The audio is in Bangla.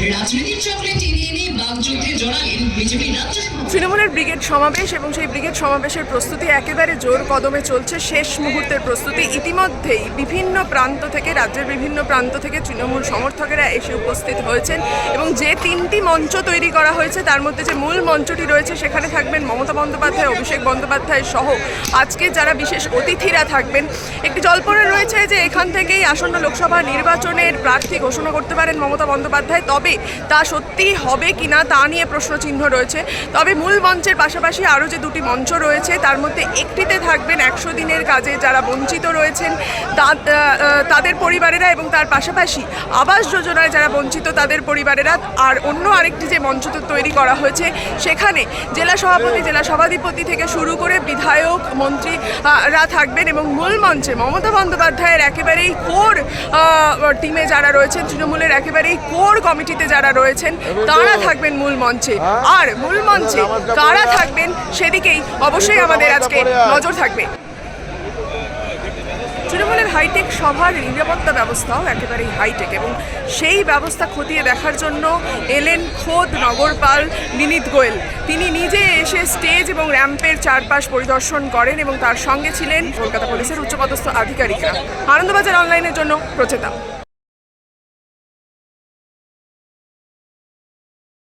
Raj Mini chocolatey. তৃণমূলের ব্রিগেড সমাবেশ এবং সেই ব্রিগেড সমাবেশের প্রস্তুতি একেবারে জোর কদমে চলছে। শেষ মুহূর্তের প্রস্তুতি ইতিমধ্যেই বিভিন্ন প্রান্ত থেকে, রাজ্যের বিভিন্ন প্রান্ত থেকে তৃণমূল সমর্থকেরা এসে উপস্থিত হয়েছেন এবং যে তিনটি মঞ্চ তৈরি করা হয়েছে, তার মধ্যে যে মূল মঞ্চটি রয়েছে, সেখানে থাকবেন মমতা বন্দ্যোপাধ্যায়, অভিষেক বন্দ্যোপাধ্যায় সহ আজকে যারা বিশেষ অতিথিরা থাকবেন। একটি জল্পনা রয়েছে যে এখান থেকেই আসন্ন লোকসভা নির্বাচনের প্রার্থী ঘোষণা করতে পারেন মমতা বন্দ্যোপাধ্যায়, তবে তা সত্যি হবে কিনা, তা নিয়ে প্রশ্নচিহ্ন রয়েছে। তবে মূল মঞ্চের পাশাপাশি আরও যে দুটি মঞ্চ রয়েছে তার মধ্যে একটিতে থাকবেন একশো দিনের কাজে যারা বঞ্চিত রয়েছেন তাদের পরিবারেরা এবং তার পাশাপাশি আবাস যোজনায় যারা বঞ্চিত তাদের পরিবারেরা। আর অন্য আরেকটি যে মঞ্চ তো তৈরি করা হয়েছে সেখানে জেলা সভাপতি জেলা সভাধিপতি থেকে শুরু করে বিধায়ক মন্ত্রীরা থাকবেন এবং মূল মঞ্চে মমতা বন্দ্যোপাধ্যায়ের একেবারেই কোর টিমে যারা রয়েছেন তৃণমূলের একেবারেই কোর কমিটিতে যারা রয়েছেন তারা থাকবেন মূল মঞ্চে। আর মূল মঞ্চে কারা থাকবেন সেদিকেই অবশ্যই আমাদের আজকে নজর থাকবে। তৃণমূলের হাইটেক সভার নিরাপত্তা ব্যবস্থাও একেবারেই হাইটেক এবং সেই ব্যবস্থা খতিয়ে দেখার জন্য এলেন খোদ নগরপাল বিনীত গোয়েল। তিনি নিজে এসে স্টেজ এবং র্যাম্পের চারপাশ পরিদর্শন করেন এবং তার সঙ্গে ছিলেন কলকাতা পুলিশের উচ্চপদস্থ আধিকারিকরা। আনন্দবাজার অনলাইনের জন্য প্রচেতা।